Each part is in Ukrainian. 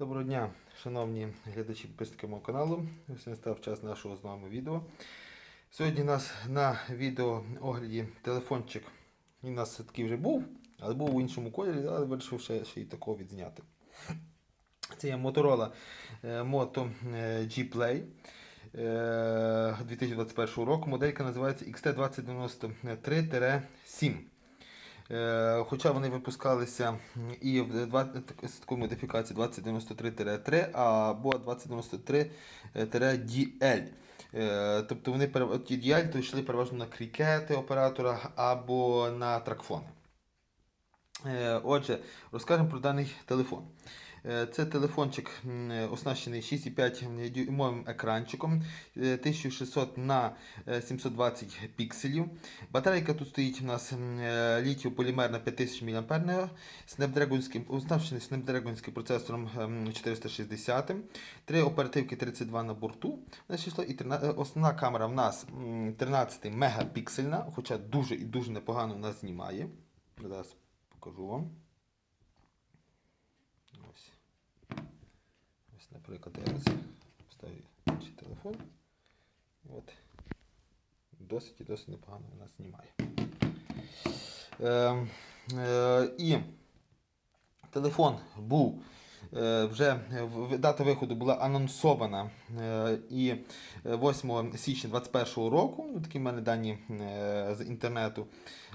Доброго дня, шановні глядачі підписники мого каналу. Ось настав час нашого з вами відео. Сьогодні у нас на відео огляді телефончик. Він у нас такий вже був, але був у іншому кольорі, але вирішив ще, ще й такого відзняти. Це є Motorola е, Moto е, G Play е, 2021 року. Моделька називається XT2093-7. Е, Хоча вони випускалися і в такою модифікацією 2093-3 або 2093-DL. Е, Тобто вони ті DL то йшли переважно на крікети оператора або на тракфони. Е, Отже, розкажемо про даний телефон. Е, Це телефончик е, оснащений 6,5 дюймовим екранчиком, е, 1600 на е, 720 пікселів. Батарейка тут стоїть у нас літіополімерна 5000 мАh, снапдрагонським, оснащений снапдрагонським процесором ем, 460, три оперативки 32 на борту. І 13 основна камера в нас 13 мегапіксельна, хоча дуже і дуже непогано в нас знімає. Зараз покажу вам. Ось. Ось, наприклад, я зараз ставлю інший телефон. От. Досить і досить непогано у нас знімає. Е, е, і телефон був е, вже дата виходу була анонсована е, і е, 8 січня 2021 року. Ну, такі в мене дані е, з інтернету.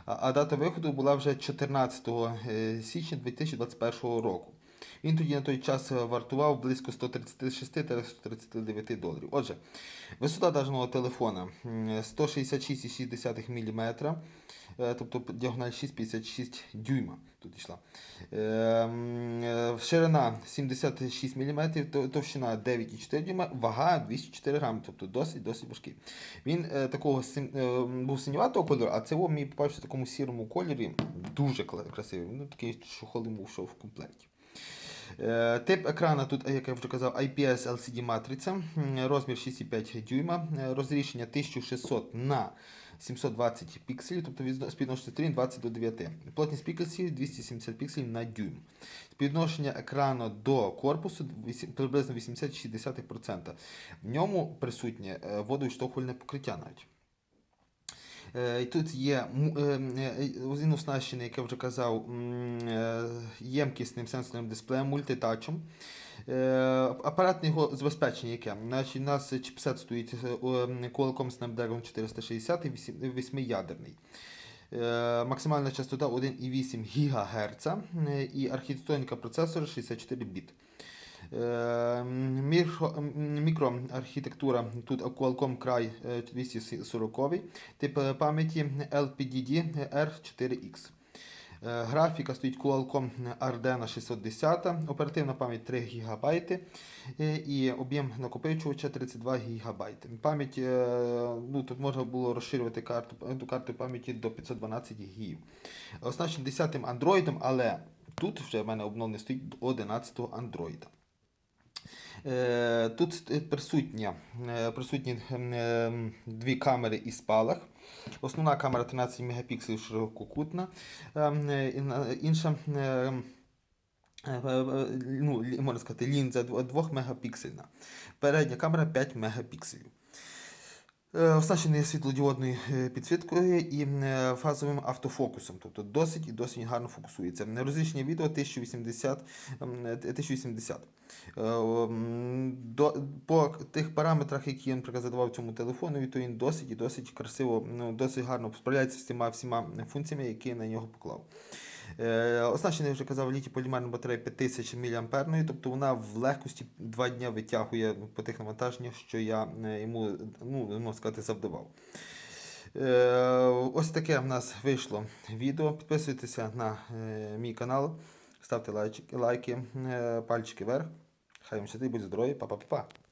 А, дата виходу була вже 14 е, січня 2021 року. Він тоді на той час е, вартував близько 136-139 доларів. Отже, висота даного телефона 166,6 мм, е, тобто діагональ 6,56 дюйма тут йшла. Е, м, е, Ширина 76 мм, товщина 9,4 дюйма, вага 204 грами, тобто досить досить важкий. Він такого був синюватого кольору, а це мені попався в такому сірому кольорі. Дуже красивий. Ну, такий чохол йому йшов в комплекті. Е, Тип екрана тут, як я вже казав, IPS LCD матриця, розмір 6,5 дюйма, е, розрішення 1600 на 720 пікселів, тобто від- співвідношення сторін 20 до 9. Плотність пікселів 270 пікселів на дюйм. Співвідношення екрану до корпусу приблизно 80-60%. В ньому присутнє е, водовідштовхувальне покриття навіть. Е, тут є е, е, він оснащений, як я вже казав, е, ємкісним сенсорним дисплеєм, мультитачем. Е, Апаратне його забезпечення яке? Значить, у нас чіпсет стоїть е, е, Qualcomm Snapdragon 460 8-ядерний. Максимальна частота 1,8 ГГц е, і архітектоніка процесора 64 біт. Е, Мікроархітектура тут Qualcomm Cry е, 240, тип е, пам'яті LPDD R4X. Е, Графіка стоїть Qualcomm Ardena 610, оперативна пам'ять 3 ГБ е, і об'єм накопичувача 32 ГБ. Пам'ять, е, ну, тут можна було розширювати карту, карту пам'яті до 512 ГБ. Оснащений 10 Android, але тут вже в мене обновлення стоїть до 11 Android. Е, Тут присутня, е, присутні е, дві камери і спалах. Основна камера 13 мегапікселів ширококутна, е, е, іна- інша е, е, е, ну, можна сказати, лінза 2 мегапіксельна. Передня камера 5 мегапікселів. Е, Оснащений світлодіодною е, підсвіткою і е, фазовим автофокусом, тобто досить і досить гарно фокусується. Розрішення відео 1080. ем, е, 1080. Е, До, по тих параметрах, які я наприклад, задавав цьому телефону, то він досить і досить красиво, ну, досить гарно справляється з всіма всіма функціями, які я на нього поклав. Е, Оснащений, я вже казав, літі полімерна батарея 5000 мАh, тобто вона в легкості 2 дня витягує по тих навантаженнях, що я е, йому, ну, можна сказати, завдавав. Е, Ось таке в нас вийшло відео. Підписуйтеся на мій канал, ставте лайки, е, пальчики вверх. Хай вам щастить, будь здорові, па-па-па-па.